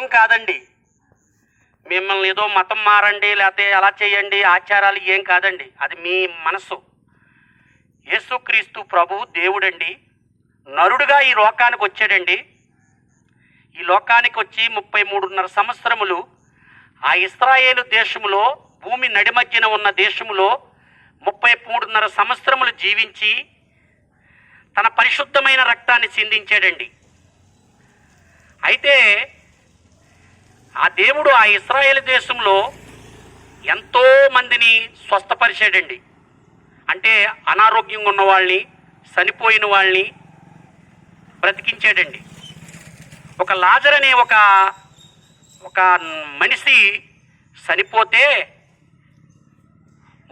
మతం కాదండి. మిమ్మల్ని ఏదో మతం మారండి లేకపోతే అలా చేయండి ఆచారాలు ఏం కాదండి. అది మీ మనసు. యేసుక్రీస్తు ప్రభు దేవుడండి. నరుడుగా ఈ లోకానికి వచ్చాడండి. ఈ లోకానికి వచ్చి ముప్పై మూడున్నర సంవత్సరములు ఆ ఇస్రాయేలు దేశములో భూమి నడిమధ్యన ఉన్న దేశములో ముప్పై మూడున్నర సంవత్సరములు జీవించి తన పరిశుద్ధమైన రక్తాన్ని చిందించాడండి. అయితే ఆ దేవుడు ఆ ఇస్రాయేల్ దేశంలో ఎంతో మందిని స్వస్థపరిచాడండి. అంటే అనారోగ్యంగా ఉన్న వాళ్ళని చనిపోయిన వాళ్ళని బ్రతికించాడండి. ఒక లాజర్ అనే ఒక ఒక మనిషి చనిపోతే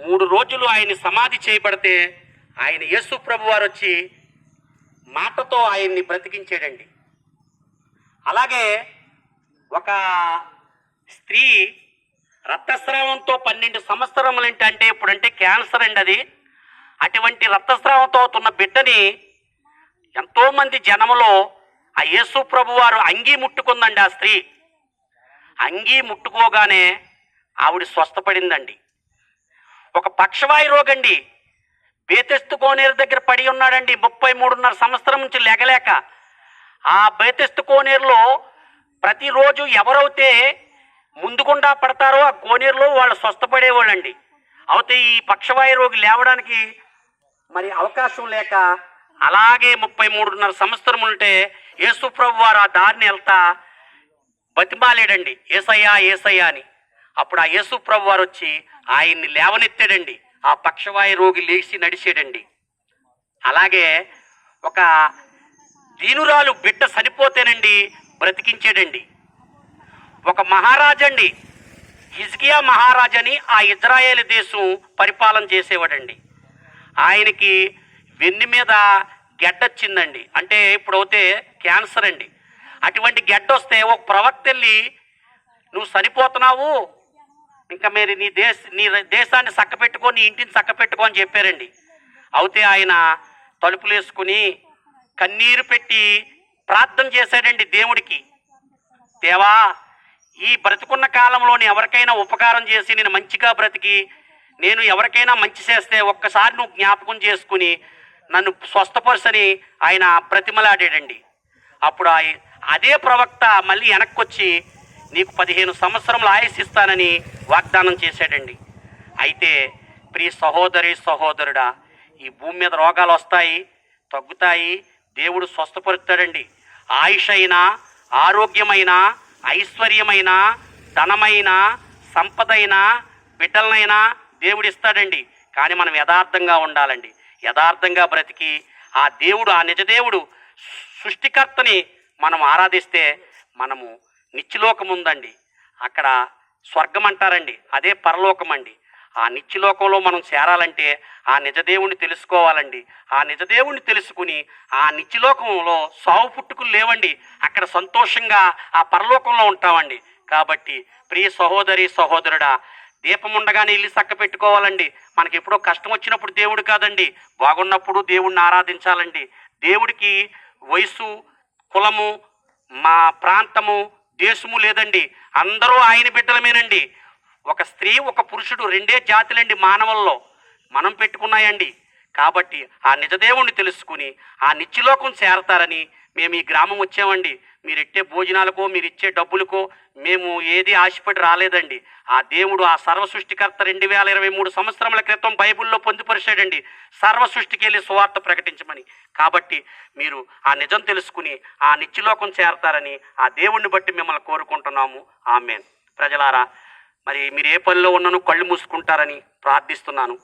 మూడు రోజులు ఆయన సమాధి చేయబడితే ఆయన యేసు ప్రభు వారు వచ్చి మాటతో ఆయన్ని బ్రతికించాడండి. అలాగే ఒక స్త్రీ రక్తస్రావంతో పన్నెండు సంవత్సరములు అంటే ఇప్పుడంటే క్యాన్సర్ అండి అది. అటువంటి రక్తస్రావంతో అవుతున్న బిడ్డని ఎంతోమంది జనములో ఆ యేసు ప్రభు వారు అంగీ ముట్టుకుందండి ఆ స్త్రీ. అంగీ ముట్టుకోగానే ఆవిడ స్వస్థపడిందండి. ఒక పక్షవాయు రోగండి. బేతెస్తు కోనేరు దగ్గర పడి ఉన్నాడండి ముప్పై మూడున్నర సంవత్సరం నుంచి లెగలేక. ఆ బేతెస్తు కోనేరులో ప్రతిరోజు ఎవరైతే ముందుకుండా పడతారో ఆ కోనేరులో వాళ్ళు స్వస్థపడేవాళ్ళండి. అయితే ఈ పక్షవాయు రోగి లేవడానికి మరి అవకాశం లేక అలాగే ముప్పై మూడున్నర సంవత్సరం ఉంటే యేసుప్రభు వారు ఆ దారిని వెళ్తా బతిమాలేడండి. ఏసయ్యా ఏసయ్యా అని. అప్పుడు ఆ యేసుప్రభు వారు వచ్చి ఆయన్ని లేవనెత్తాడండి. ఆ పక్షవాయు రోగి లేచి నడిచాడండి. అలాగే ఒక దీనురాలు బిడ్డ చనిపోతేనండి బ్రతికించాడండి. ఒక మహారాజండి హిజ్కియా మహారాజని ఆ ఇజ్రాయేల్ దేశం పరిపాలన చేసేవాడండి. ఆయనకి వెన్ను మీద గెడ్డొచ్చిందండి అంటే ఇప్పుడైతే క్యాన్సర్ అండి. అటువంటి గెడ్డ వస్తే ఒక ప్రవక్త వెళ్ళి నువ్వు చనిపోతున్నావు ఇంకా మీరు నీ దేశ నీ దేశాన్ని చక్కపెట్టుకో నీ ఇంటిని చక్కపెట్టుకో అని చెప్పారండి. అయితే ఆయన తలుపులు వేసుకుని కన్నీరు పెట్టి ప్రార్థన చేశాడండి దేవుడికి. దేవా ఈ బ్రతుకున్న కాలంలోని ఎవరికైనా ఉపకారం చేసి నేను మంచిగా బ్రతికి నేను ఎవరికైనా మంచి చేస్తే ఒక్కసారి నువ్వు జ్ఞాపకం చేసుకుని నన్ను స్వస్థపరుసని ఆయన ప్రతిమలాడాడండి అప్పుడు ఆ అదే ప్రవక్త మళ్ళీ వెనక్కొచ్చి నీకు పదిహేను సంవత్సరములు ఆయుసిస్తానని వాగ్దానం చేశాడండి. అయితే ప్రియ సహోదరి సహోదరుడా ఈ భూమి మీద రోగాలు వస్తాయి తగ్గుతాయి దేవుడు స్వస్థపరుస్తాడండి ఆయుష్ అయినా ఆరోగ్యమైన ఐశ్వర్యమైన ధనమైన సంపదైన బిడ్డలనైనా దేవుడు ఇస్తాడండి కానీ మనం యథార్థంగా ఉండాలండి. యథార్థంగా బ్రతికి ఆ దేవుడు ఆ నిజదేవుడు సృష్టికర్తని మనం ఆరాధిస్తే మనము నిత్యలోకం ఉందండి అక్కడ స్వర్గం అంటారండి అదే పరలోకం అండి ఆ నిత్యలోకంలో మనం చేరాలంటే ఆ నిజదేవుణ్ణి తెలుసుకోవాలండి. ఆ నిజదేవుణ్ణి తెలుసుకుని ఆ నిత్యలోకంలో సావు పుట్టుకులు లేవండి. అక్కడ సంతోషంగా ఆ పరలోకంలో ఉంటామండి. కాబట్టి ప్రియ సహోదరి సహోదరుడా దీపం ఉండగానే ఇల్లు చక్క పెట్టుకోవాలండి. మనకి ఎప్పుడో కష్టం వచ్చినప్పుడు దేవుడు కాదండి. బాగున్నప్పుడు దేవుణ్ణి ఆరాధించాలండి. దేవుడికి వయసు కులము మా ప్రాంతము దేశము లేదండి. అందరూ ఆయన బిడ్డలమేనండి. ఒక స్త్రీ ఒక పురుషుడు రెండే జాతులండి మానవుల్లో. మనం పెట్టుకున్నాయండి. కాబట్టి ఆ నిజదేవుణ్ణి తెలుసుకుని ఆ నిత్యలోకం చేరతారని మేము ఈ గ్రామం వచ్చామండి. మీరు ఇచ్చే భోజనాలకో మీరు ఇచ్చే డబ్బులకో మేము ఏది ఆశపడి రాలేదండి. ఆ దేవుడు ఆ సర్వ సృష్టికర్త రెండు వేల ఇరవై మూడు సంవత్సరముల క్రితం బైబిల్లో పొందుపరిచాడండి. సర్వ సృష్టికి వెళ్ళి సువార్త ప్రకటించమని. కాబట్టి మీరు ఆ నిజం తెలుసుకుని ఆ నిత్యలోకం చేరతారని ఆ దేవుణ్ణి బట్టి మిమ్మల్ని కోరుకుంటున్నాము. ఆమెన్. ప్రజలారా మరి మీరు ఏ పనిలో ఉన్నను కళ్ళు మూసుకుంటారని ప్రార్థిస్తున్నాను.